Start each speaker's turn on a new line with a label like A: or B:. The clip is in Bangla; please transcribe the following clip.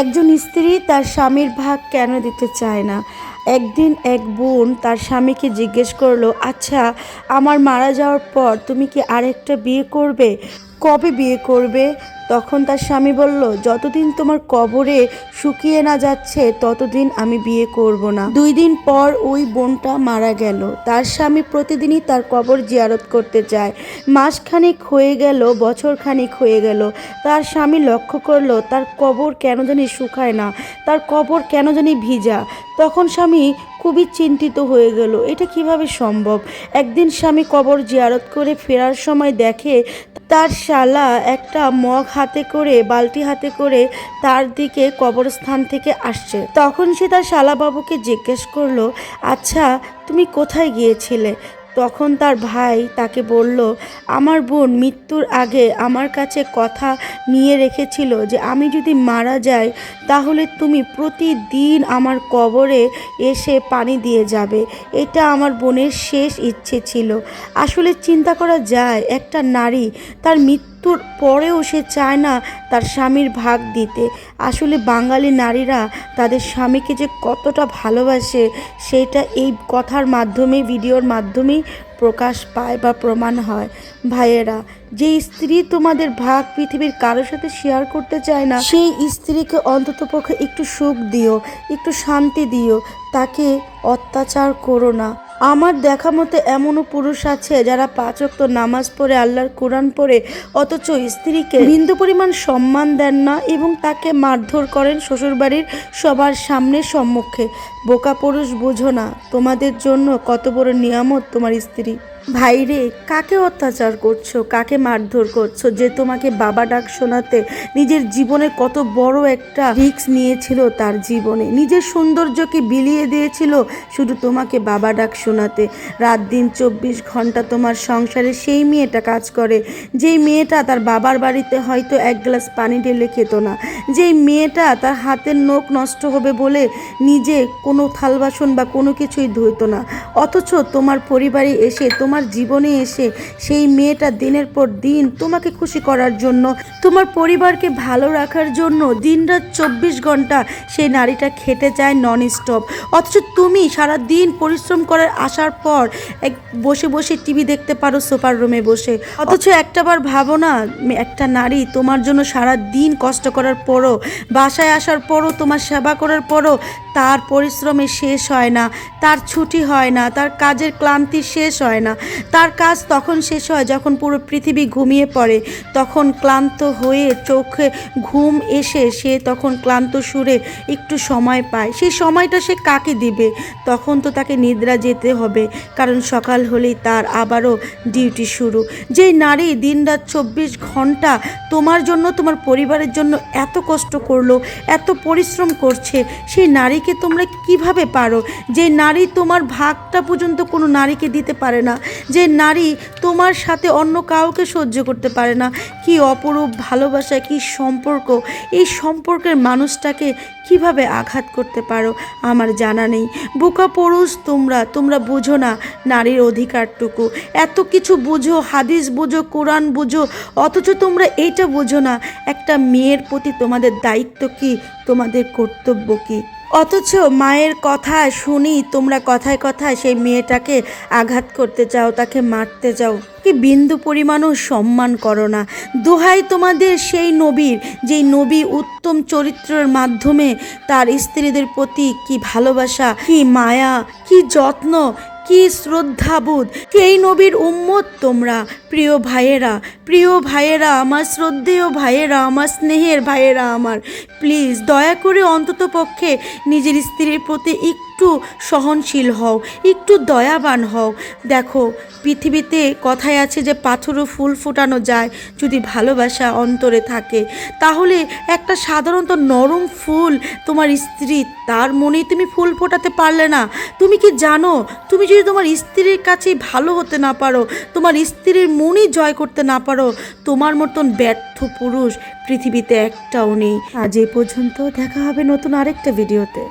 A: একজন স্ত্রী তার স্বামীর ভাগ কেন দিতে চায় না? একদিন এক বোন তার স্বামীকে জিজ্ঞেস করল আচ্ছা আমার মারা যাওয়ার পর তুমি কি আরেকটা বিয়ে করবে? কবে বিয়ে করবে? তখন তার স্বামী বলল, যতদিন তোমার কবরে শুকিয়ে না যাচ্ছে, ততদিন আমি বিয়ে করব না। দুই দিন পর ওই বোনটা মারা গেল। তার স্বামী প্রতিদিনই তার কবর জিয়ারত করতে যায়। মাসখানেক হয়ে গেল, বছরখানেক হয়ে গেল। তার স্বামী লক্ষ্য করল, তার কবর কেন জানি শুকায় না, তার কবর কেন জানি ভিজা। তখন স্বামী খুবই চিন্তিত হয়ে গেল, এটা কীভাবে সম্ভব? একদিন স্বামী কবর জিয়ারত করে ফেরার সময় দেখে তার শালা একটা মগ হাতে করে, বালতি হাতে করে তার দিকে কবরস্থান থেকে আসছে। তখন সে তার শালাবাবুকে জিজ্ঞেস করল আচ্ছা তুমি কোথায় গিয়েছিলে? তখন তার ভাই তাকে বলল, আমার বোন মৃত্যুর আগে আমার কাছে কথা নিয়ে রেখেছিল যে আমি যদি মারা যাই, তাহলে তুমি প্রতিদিন আমার কবরে এসে পানি দিয়ে যাবে। এটা আমার বোনের শেষ ইচ্ছে ছিল। আসলে চিন্তা করা যায়, একটা নারী তার মৃত্যুর পরেও সে চায় না তার স্বামীর ভাগ দিতে। আসলে বাঙালি নারীরা তাদের স্বামীকে যে কতটা ভালোবাসে, সেটা এই কথার মাধ্যমে ভিডিওর মাধ্যমেই প্রকাশ পায় বা প্রমাণ হয়। ভাইয়েরা যে স্ত্রী তোমাদের ভাগ পৃথিবীর কারোর সাথে শেয়ার করতে চায় না, সেই স্ত্রীকে অন্ততপক্ষে একটু সুখ দিও, একটু শান্তি দিও। তাকে অত্যাচার করো না। আমার দেখা মতে এমনও পুরুষ আছে যারা পাঁচ তো নামাজ পড়ে, আল্লাহর কোরআন পড়ে, অথচ স্ত্রীকে বিন্দু পরিমাণ সম্মান দেন না এবং তাকে মারধর করেন শ্বশুরবাড়ির সবার সামনে সম্মুখে। বোকা পুরুষ বোঝো না, তোমাদের জন্য কত বড় নিয়ামত তোমার স্ত্রী। ভাইরে, কাকে অত্যাচার করছ? কাকে মারধর করছ? যে তোমাকে বাবা ডাক শোনাতে নিজের জীবনে কত বড় একটা রিস্ক নিয়েছিল তার জীবনে। নিজের সৌন্দর্যকে বিলিয়ে দিয়েছিল শুধু তোমাকে বাবা ডাক শোনাতে। রাত দিন চব্বিশ ঘণ্টা তোমার সংসারে সেই মেয়েটা কাজ করে। যেই মেয়েটা তার বাবার বাড়িতে হয়তো এক গ্লাস পানি ঢেলে খেত না। যেই মেয়েটা তার হাতের নখ নষ্ট হবে বলে নিজে কোনো থাল বাসন বা কোনো কিছুই ধুইতো না। অথচ তোমার পরিবারে এসে তোমার জীবনে এসে সেই মেয়েটা দিনের পর দিন তোমাকে খুশি করার জন্য, তোমার পরিবারকে ভালো রাখার জন্য দিনরাত চব্বিশ ঘণ্টা সেই নারীটা খেটে যায় নন স্টপ অথচ তুমি সারা দিন পরিশ্রম করার আসার পর এক বসে বসে টিভি দেখতে পারো সোফার রুমে বসে। অথচ একটাবার ভাবো না, একটা নারী তোমার জন্য সারা দিন কষ্ট করার পরও, বাসায় আসার পরও, তোমার সেবা করার পরও তার পরিশ্রমে শেষ হয় না, তার ছুটি হয় না, তার কাজের ক্লান্তি শেষ হয় না। তার কাজ তখন শেষ হয় যখন পুরো পৃথিবী ঘুমিয়ে পড়ে। তখন ক্লান্ত হয়ে চোখে ঘুম এসে সে তখন ক্লান্ত সুরে একটু সময় পায়। সেই সময়টা সে কাকে দিবে? তখন তো তাকে নিদ্রা যেতে হবে, কারণ সকাল হলেই তার আবারও ডিউটি শুরু। যেই নারী দিনরাত চব্বিশ ঘণ্টা তোমার জন্য, তোমার পরিবারের জন্য এত কষ্ট করল, এত পরিশ্রম করছে, সেই নারীকে তোমরা কীভাবে পারো? যে নারী তোমার ভাগটা পর্যন্ত কোনো নারীকে দিতে পারে না, যে নারী তোমার সাথে অন্য কাউকে সহ্য করতে পারে না। কি অপরূপ ভালোবাসা, কি সম্পর্ক। এই সম্পর্কের মানুষটাকে কীভাবে আঘাত করতে পারো? আমার জানা নেই। বোকা পুরুষ তোমরা তোমরা বুঝো না নারীর অধিকারটুকু। এত কিছু বুঝো, হাদিস বুঝো, কোরআন বুঝো, অথচ তোমরা এইটা বুঝো না, একটা মেয়ের প্রতি তোমাদের দায়িত্ব কি? তোমাদের কর্তব্য কি? অথচ মায়ের কথা শুনি তোমরা কথায় কথায় সেই মেয়েটাকে আঘাত করতে চাও, তাকে মারতে চাও কি বিন্দু পরিমাণও সম্মান করো না। দোহাই তোমাদের সেই নবীর, যেই নবী উত্তম চরিত্রের মাধ্যমে তার স্ত্রীদের প্রতি কি ভালোবাসা, কি মায়া, কি যত্ন কি শ্রদ্ধাবোধ। সেই নবীর উম্মত তোমরা। প্রিয় ভাইয়েরা প্রিয় ভাইয়েরা, আমার শ্রদ্ধেয় ভাইয়েরা, আমার স্নেহের ভাইয়েরা আমার। প্লিজ দয়া করে অন্তত পক্ষে নিজের স্ত্রীর প্রতি সহনশীল হও, একটু দয়াবান হও। দেখো, পৃথিবীতে কথায় আছে যে পাথরও ফুল ফোটানো যায় যদি ভালোবাসা অন্তরে থাকে। তাহলে একটা সাধারণত নরম ফুল তোমার স্ত্রী, তার মনেই তুমি ফুল ফোটাতে পারলে না। তুমি কি জানো, তুমি যদি তোমার স্ত্রীর কাছেই ভালো হতে না পারো, তোমার স্ত্রীর মনই জয় করতে না পারো, তোমার মতন ব্যর্থ পুরুষ পৃথিবীতে একটাও নেই। আজ এ পর্যন্ত দেখা হবে নতুন আরেকটা ভিডিওতে।